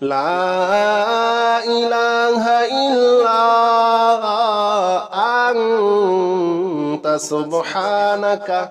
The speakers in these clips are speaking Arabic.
لا إله إلا أنت سبحانك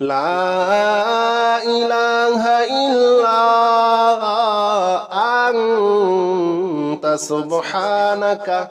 لا إله إلا أنت سبحانك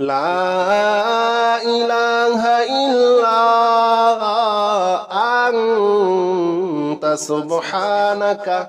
لا إله إلا أنت سبحانك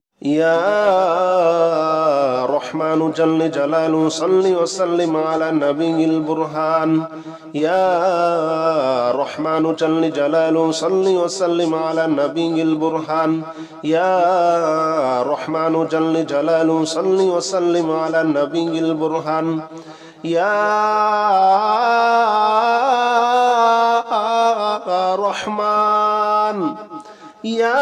يا رحمن جل جلاله صل وسلم على النبي البرهان. يا رحمن جل جلاله صل وسلم على النبي البرهان. يا رحمن جل جلاله صل وسلم على النبي البرهان. يا رحمن يا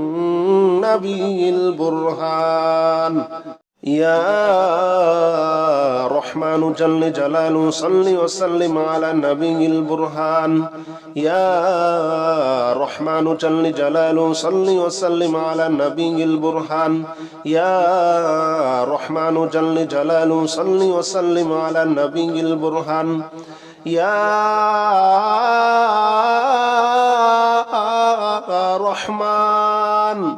البرهان. يا رحمن جل جلاله صل وسلم على النبي البرهان. يا رحمن جل جلاله صل وسلم على النبي البرهان. يا رحمن جل جلاله صل وسلم على النبي البرهان. يا رحمن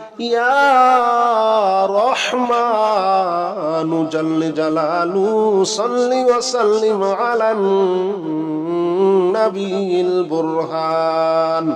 يا رحمن جل جلاله صل وسلم على النبي البرهان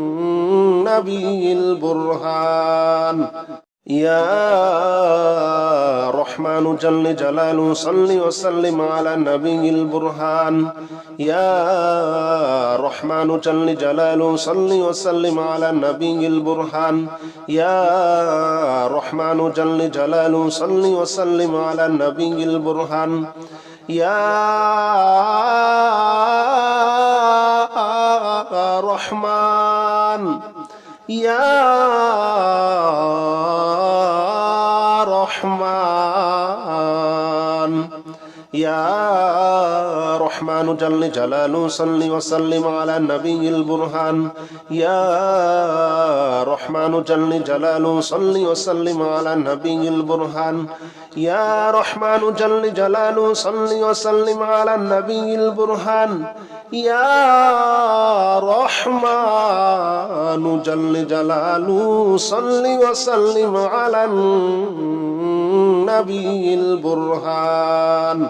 النبي البرهان يا رحمن جل جلاله صل وسلم على نبي البرهان يا رحمن جل جلاله صل وسلم على نبي البرهان يا رحمن جل جلاله صل وسلم على نبي البرهان يا يا برهان جل جلاله صل وسلم على نبي البرهان يا رحمن جل جلاله صل وسلم على نبي البرهان يا رحمن جل جلاله صل وسلم على النبي البرهان يا رحمن جل جلاله صل وسلم على النبي البرهان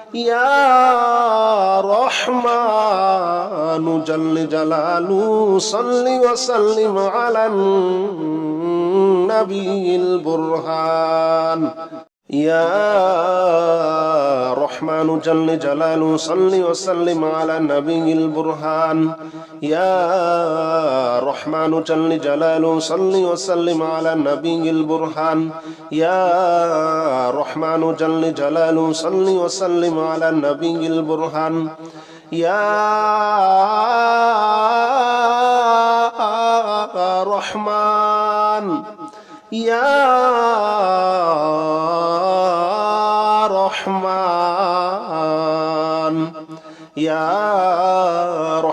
يا رحمن جل جلاله صل وسلم على النبي البرهان يا رحمن جل جلاله صل وسلم على النبي البرهان. يا رحمن جل جلاله صل وسلم على النبي البرهان. يا رحمن جل جلاله صل وسلم على النبي البرهان. يا رحمن يا